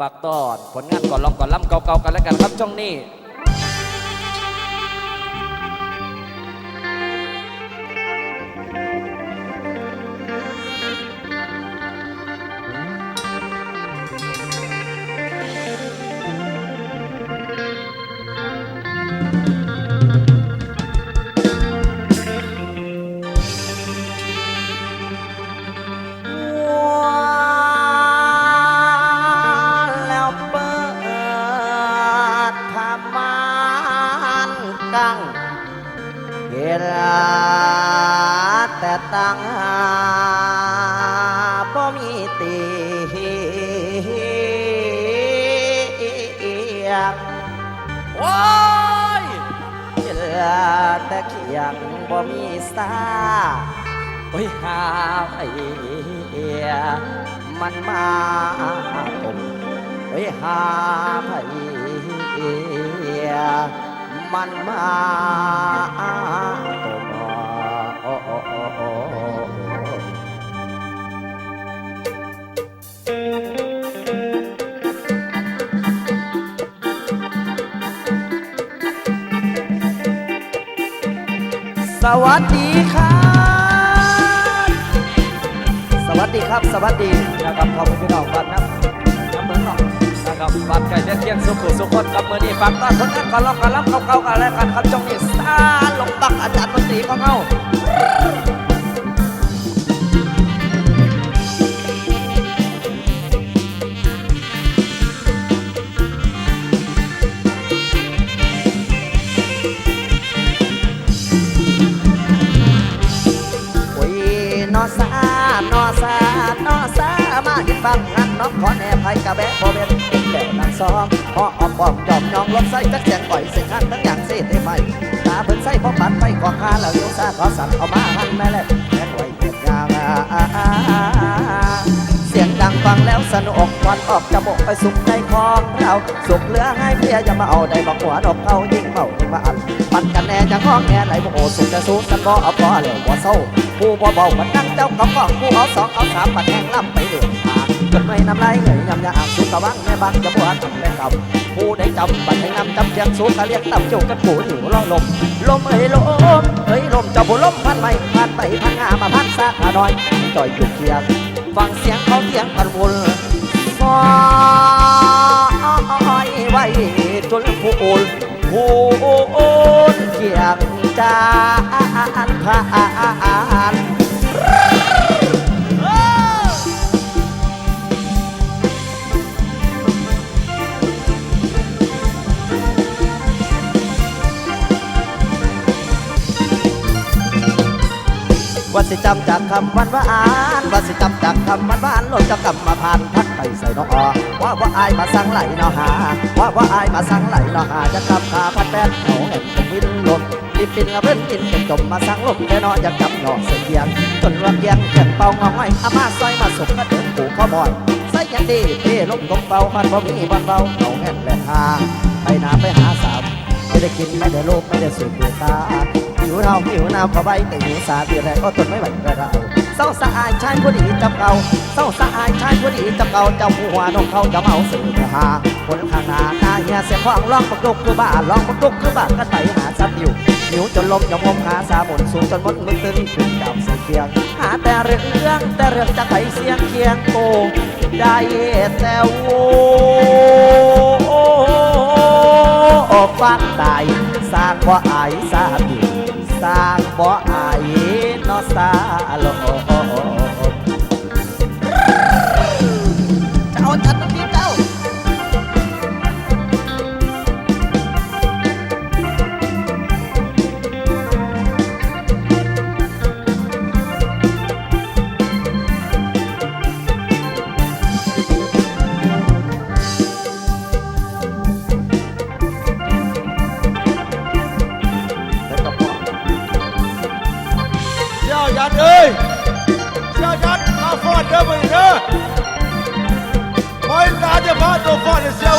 ฝากตอนผลงานก่อนลองก่อนล่ำเก่าๆกันแล้วกันครับช่องนี้ เวลาแต่ตังหาบ่มีตียงโอ้ยเวลาแต่เขียงบ่มีสาโอ้ยหาไอ้เอียมันมาผมไว้หาไเอียมันมา สวัสดีครับ สวัสดีครับ สวัสดีนะครับขอบคุณพี่น้องบัตรนน้ำน้ำเมืองหนองนะครับบ้านไก่เลี้ยงเที่ยงสุขุสุขคนกับมือนี้ฝากต้อนผลงานก่อนลองก่อนล่ำเก่ากันแล้วกันครับจองนี้สตาร์ลงตักอาจารย์ดนตรีของเขา ฟังงานน้องขอแน่ภัยกะแบะบ่เป็นแบบนักซ้อมพอออกป้อมยอมยองลมใส่จักแจงปล่อยสียงขันทั้งอย่างเสียได้ไหมตาเพิ่นใส่พอปัดไปกองคาแล้วโยซาขอสั่นเอามาหันแม่แลแม่ไว้เก็บยางเสียงดังฟังแล้วสนุกควันออกจมูกไปสุกในคลองเราสุกเหลือให้เพียอย่ามาเอาได้บอกหัวนกเขายิ่งเมายิ่งมาอันปันกันแน่จะห้องแน่ไหลโมโหสุกจะสู้กันบ่เอาพอแล้วบ่เศร้าผู้บ่เบามันนั่งเจ้ากับกองผู้เอาสองเอาสามปัดแห้งลำไป จนไม่น้ำลายเหนื่อยยำยาอ่างสุกะวังแม่บังจะบวชทำแม่กับผู้ได้จำปัดให้นำจำเจียงสูกกะเรียกตับจุกกันผู้อยู่ร้องลม ลมเอ้ยลมเอ้ยลมเจ้าผู้ลมพันไม่พันไปพันงามาพันซากขาน้อยจ่อยจุกเทียงฟังเสียงเขาเทียงกันวนฟอยไว้จนผู้โอนผู้โอนเทียงจานผ่าน ว่าสิจำจากคำวันว่าอ่านว่าสิจำจากคำวันว่าอ่านโลดจะกลับมาผ่านพัดไปใส่นออว่าว่าอายมาสั่งไหลนอหา ว่าว่าอายมาสั่งไหลนอหาจะกลับขาพัดแป้นเขาเห็นเป็นวินลมรีบปินกระเบิ้นกินเป็นจมมาสั่งลมแน่นอนจะจับหนอกเสียเกียงจนรวมเกียงเขียนเป่างอง่อยอามาซอยมาสุกกระเดินผูกข้อบ่อยใส่ยันดีเทลมตกเบามันบ่มีบันเบาเขาแห่นแหลกหาไปนาไปหาสาวไม่ได้กินไม่ได้ลูกไม่ได้สูบดูตา หิวเทาหิวน้ำเข้าไปแต่หิวสาดีแรกก็ทนไม่ไหวกระเราเศร้าสะอายชายผู้ดีจับเก่าเศร้าสะอายชายผู้ดีจับเก่าเจ้าหัวนกเขาจะเมาสื่อหาคนข้างหน้าหน้าเฮียเสียของร้องปักลุกคือบ้าร้องปักลุกคือบ้ากันไปหาซับอยู่หิวจนลมจะมมหาสาบุนสูงจนมดมึนตึงขึ้นกับเสียงเคียง หาแต่เรื่องแต่เรื่องจะไปเสียงเคียงโกได้แต่โวออกฟังตายสร้างบ่อายสาธุ สร้างบ่อายเนอสาลเจะพาตัวฟอดเสียว